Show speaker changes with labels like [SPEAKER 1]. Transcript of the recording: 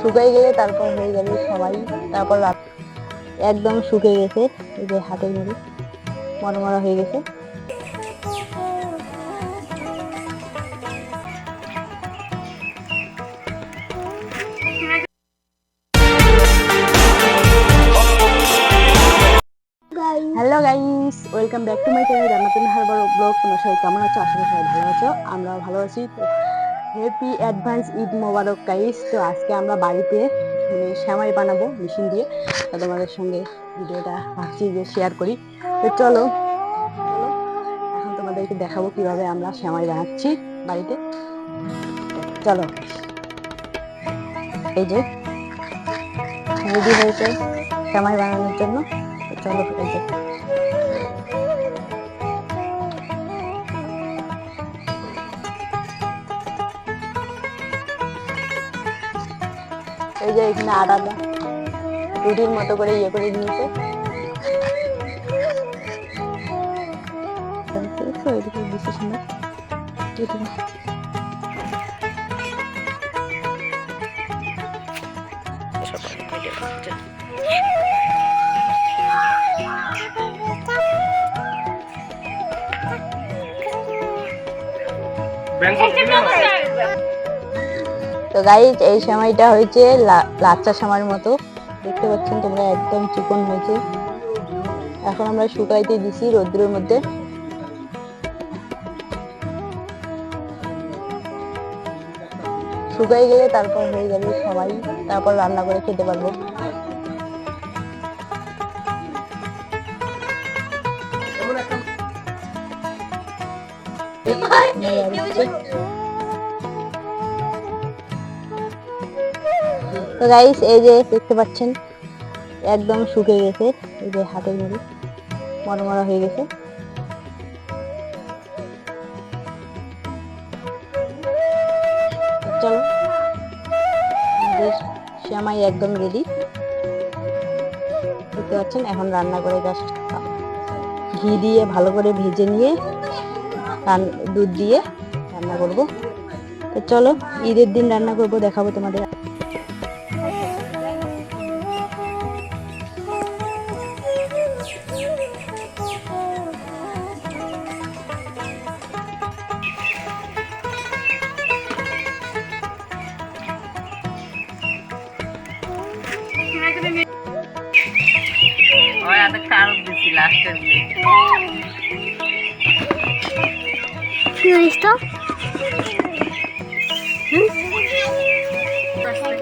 [SPEAKER 1] শুকাই গেলে তারপর হয়ে যাবে সবাই। তারপর রাত একদম শুকিয়ে গেছে, এই যে হাতের মুড়ি। মরমরা হয়ে গেছে। Hello guys welcome back to my channel Jannatul Harbour blog তোমরা সবাই কেমন আছো? আশা করি সবাই ভালো আছো, আমরাও ভালো আছি। তো হ্যাপি অ্যাডভান্স ঈদ মোবারক গাইস তো আজকে আমরা বাড়িতে মানে শ্যামাই বানাবো মেশিন দিয়ে। তো তোমাদের সঙ্গে ভিডিওটা ভাবছি যে শেয়ার করি। তো চলো এখন তোমাদেরকে দেখাবো কীভাবে আমরা শ্যামাই বানাচ্ছি বাড়িতে। চলো, এই যে রেডি হয়েছে শ্যামাই বানানোর জন্য। চলো, এই যে। এই যে এখানে আটাটা রুটির মতো করে ইয়ে করে দিয়েছে বেশি সুন্দর এদিকে। তো গাইজ এই সময়টা হয়েছে লাচ্চা সামার মতো দেখতে পাচ্ছেন তোমরা একদম চিকন হয়েছে এখন আমরা শুকাইতে দিছি রোদ্রের মধ্যে শুকাই গেলে তারপর হয়ে যাবে সবাই তারপর রান্না করে খেতে পারব তো গাইস এই যে দেখতে পাচ্ছেন, একদম শুকিয়ে গেছে, এই যে হাতের মুড়ি, মরমরা হয়ে গেছে। চলো শ্যামাই একদম রেডি দেখতে পাচ্ছেন, এখন রান্না করে জাস্ট ঘি দিয়ে ভালো করে ভেজে নিয়ে দুধ দিয়ে রান্না করব। তো চলো, ঈদের দিন রান্না করব, দেখাবো তোমাদের।
[SPEAKER 2] দিয়ে
[SPEAKER 3] কি হয়েছে তো
[SPEAKER 2] আস্তে।